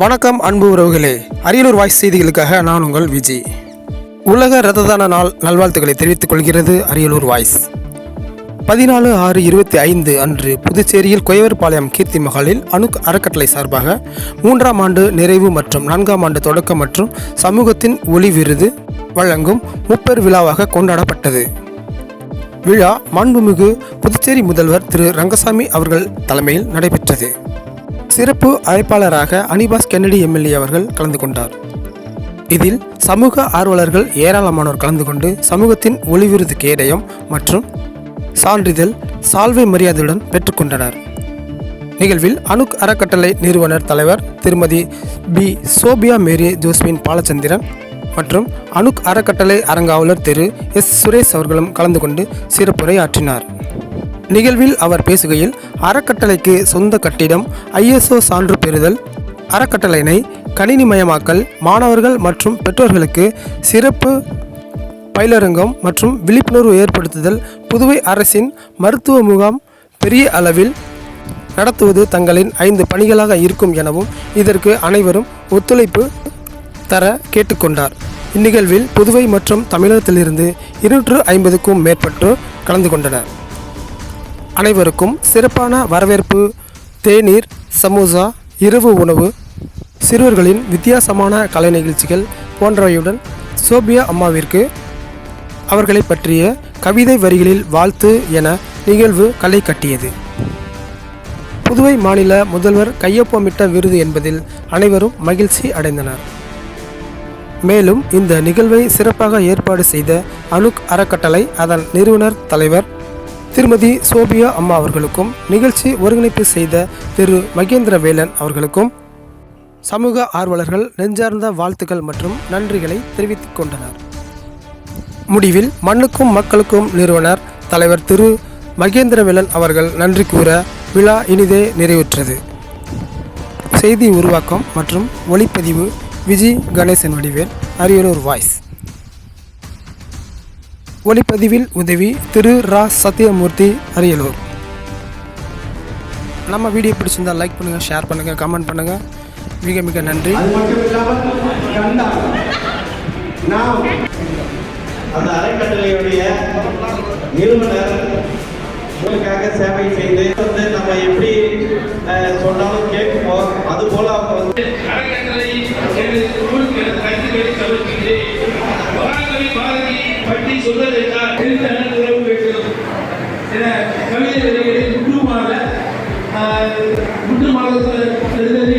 வணக்கம் அன்பு உறவுகளே. அரியலூர் வாய்ஸ் செய்திகளுக்காக நான் உங்கள் விஜய் உலக ரத்ததான நாள் நல்வாழ்த்துக்களை தெரிவித்துக் கொள்கிறது அரியலூர் வாய்ஸ். பதினாலு ஆறு இருபத்தி ஐந்து அன்று புதுச்சேரியில் கொயவர்பாளையம் கீர்த்தி மகாலில் அணுக் அறக்கட்டளை சார்பாக மூன்றாம் ஆண்டு நிறைவு மற்றும் நான்காம் ஆண்டு தொடக்கம் மற்றும் சமூகத்தின் ஒளி விருது வழங்கும் முப்பெரு விழாவாக கொண்டாடப்பட்டது. விழா மாண்புமிகு புதுச்சேரி முதல்வர் திரு ரங்கசாமி அவர்கள் தலைமையில் நடைபெற்றது. சிறப்பு அழைப்பாளராக அனிபாஸ் கென்னடி எம்எல்ஏ அவர்கள் கலந்து கொண்டார். இதில் சமூக ஆர்வலர்கள் ஏராளமானோர் கலந்து கொண்டு சமூகத்தின் ஒளிவிருது கேடயம் மற்றும் சான்றிதழ் சால்வை மரியாதையுடன் பெற்றுக்கொண்டனர் நிகழ்வில் அணுக் அறக்கட்டளை நிறுவனர் தலைவர் திருமதி பி. சோபியா மேரி ஜோஸ்மின் பாலச்சந்திரன் மற்றும் அணுக் அறக்கட்டளை அரங்காவலர் திரு. எஸ். சுரேஷ் அவர்களும் கலந்து கொண்டு சிறப்புரை ஆற்றினார் நிகழ்வில் அவர் பேசுகையில் அறக்கட்டளைக்கு சொந்த கட்டிடம் ஐஎஸ்ஓ சான்று பெறுதல் அறக்கட்டளையினை கணினிமயமாக்கல் மாணவர்கள் மற்றும் பெற்றோர்களுக்கு சிறப்பு பயிலரங்கம் மற்றும் விழிப்புணர்வு ஏற்படுத்துதல் புதுவை அரசின் மருத்துவ முகாம் பெரிய அளவில் நடத்துவது தங்களின் ஐந்து பணிகளாக இருக்கும் எனவும் இதற்கு அனைவரும் ஒத்துழைப்பு தர கேட்டுக்கொண்டார். இந்நிகழ்வில் புதுவை மற்றும் தமிழகத்திலிருந்து இருநூற்று ஐம்பதுக்கும் மேற்பட்டோர் கலந்து கொண்டனர். அனைவருக்கும் சிறப்பான வரவேற்பு. தேநீர் சமோசா இரவு உணவு சிறுவர்களின் வித்தியாசமான கலை நிகழ்ச்சிகள் போன்றவையுடன் சோபியா அம்மாவிற்கு அவர்களை பற்றிய கவிதை வரிகளில் வாழ்த்து என நிகழ்வு களை கட்டியது. புதுவை மாநில முதல்வர் கையொப்பமிட்ட விருது என்பதில் அனைவரும் மகிழ்ச்சி அடைந்தனர். மேலும் இந்த நிகழ்வை சிறப்பாக ஏற்பாடு செய்த அணுக் அறக்கட்டளை அதன் நிறுவனர் தலைவர் திருமதி சோபியா அம்மா அவர்களுக்கும் நிகழ்ச்சி ஒருங்கிணைப்பு செய்த திரு மகேந்திர வேலன் அவர்களுக்கும் சமூக ஆர்வலர்கள் நெஞ்சார்ந்த வாழ்த்துக்கள் மற்றும் நன்றிகளை தெரிவித்துக் கொண்டனர். முடிவில் மண்ணுக்கும் மக்களுக்கும் நிறுவனர் தலைவர் திரு மகேந்திரவேலன் அவர்கள் நன்றி கூற விழா இனிதே நிறைவுற்றது. செய்தி உருவாக்கம் மற்றும் ஒளிப்பதிவு விஜி கணேசன் வடிவேல் அரியலூர் வாய்ஸ். ஒளிப்பதிவில் உதவி திரு ரா. சத்யமூர்த்தி அரியலூர். நம்ம வீடியோ பிடிச்சிருந்தா லைக் பண்ணுங்கள் ஷேர் பண்ணுங்கள் கமெண்ட் பண்ணுங்கள் மிக மிக நன்றி. அந்த அறக்கட்டளையுடைய நிறுவனர் உங்களுக்காக சேவை செய்து வந்து நம்ம எப்படி சொன்னாலும் கேட்குமோ அது போல அவங்க வந்து பற்றி சொல்வதென்றால் எழுத்தாளர் உறவு வைக்கிறோம் என கவிதை வரிகளை முற்றுமாக முற்றுமாக எழுதவே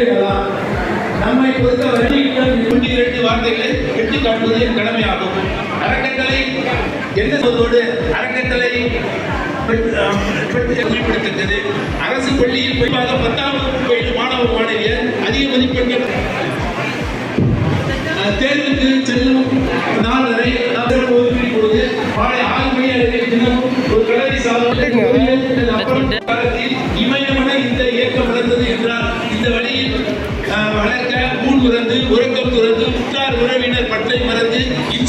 நம்மை பொறுத்தவரை நூற்றி இரண்டு வார்த்தைகளை எட்டு காட்டுவது என் கடமையாகும். அறக்கட்டளை என்ன சொல்வதோடு அறக்கட்டளை அரசு பள்ளியில் குறிப்பாக பத்தாம் வகுப்பு பயிலும்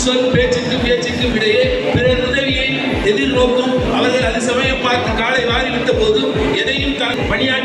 சொல் பேச்சுக்கு பேச்சுக்கும் இடையே பிறர் உதவியை எதிர்நோக்கும். அவர்கள் அது சமயம் பார்த்து காலை வாரி விட்ட போதும் எதையும் தான் பணியாற்றி